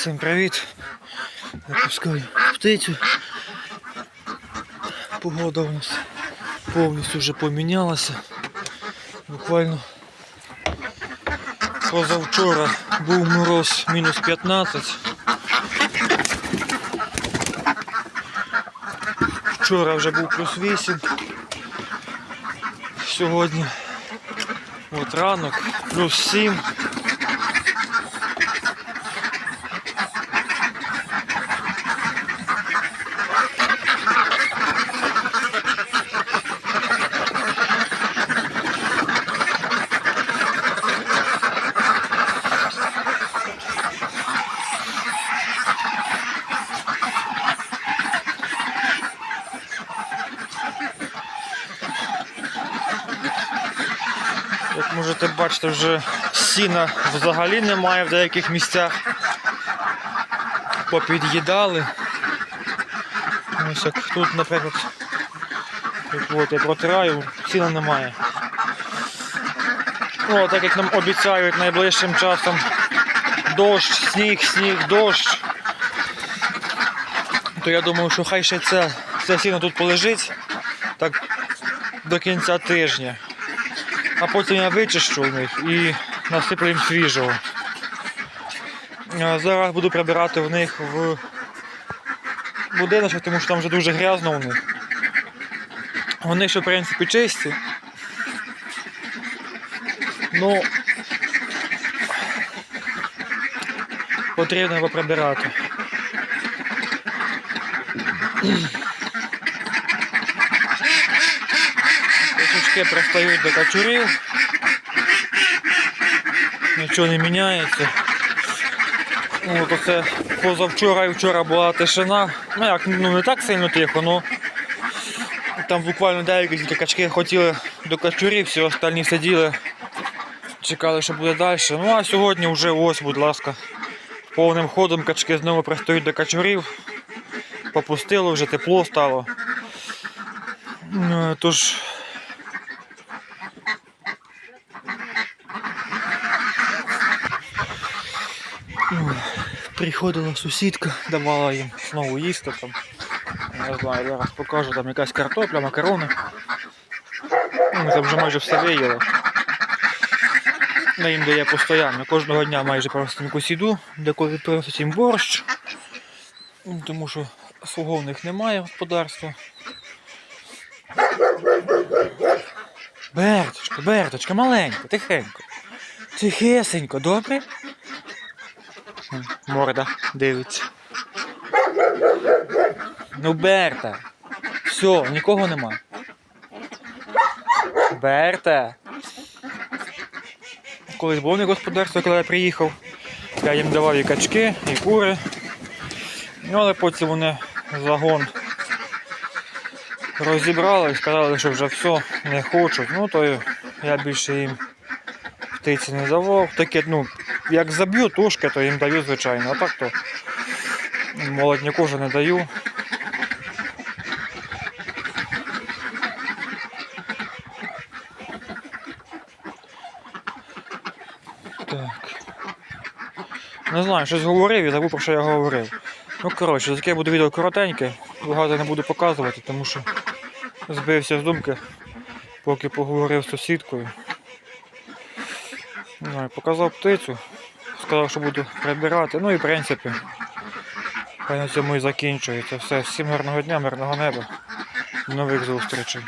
Всім привіт! Запускаю птицю. Погода у нас повністю вже помінялася. Буквально позавчора був мороз мінус 15. Вчора вже був плюс 8. Сьогодні от ранок плюс 7. Як можете бачити, вже сіна взагалі немає в деяких місцях. Попід'їдали. Ось як тут, наприклад, тут от я протираю, сіна немає. Ну, так як нам обіцяють найближчим часом дощ, сніг, сніг, дощ, то я думаю, що хай ще це, це сіно тут полежить так до кінця тижня. А потім я вичищу в них і насиплю їм свіжого. Зараз буду прибирати в них в будиночок, тому що там вже дуже грязно у них. Вони ще в принципі чисті. Ну потрібно його прибирати. Качечки пристають до качурів. Нічого не міняється. Ну, оце позавчора і вчора була тишина. Ну як, ну не так сильно тихо, ну там буквально деякі качки хотіли до качурів, всі остальні сиділи, чекали, що буде далі. Ну а сьогодні вже ось, будь ласка, повним ходом качки знову пристають до качурів. Попустило, вже тепло стало. Е, Тож Приходила сусідка, давала їм знову їсти там. Не знаю, зараз покажу, там якась картопля, макарони. Вони там вже майже все виїли. Вона їм дає постійно. Кожного дня майже просто якусь їду, деколи приносить їм борщ. Ну, Тому що свого в них немає господарства. Берточка, Берточка, маленько, тихенько. Тихесенько, добре? Морда дивиться. Ну, Берта. Все, нікого нема. Берта. Колись було не господарство, коли я приїхав. Я їм давав і качки, і кури. Ну, але потім вони загон розібрали і сказали, що вже все, не хочуть. Ну, то я більше їм птиці не давав. Таке, ну, як заб'ю тушки, то їм даю, звичайно. А так то молодняку вже не даю. Так. Не знаю, щось говорив і забув про що я говорив. Ну, коротше, таке буде відео коротеньке, багато не буду показувати, тому що збився з думки, поки поговорив з сусідкою. Не знаю, показав птицю, сказав, що буду прибирати. Ну і в принципі, хай на цьому і закінчується. Все, всім гарного дня, мирного неба. Нових зустрічей.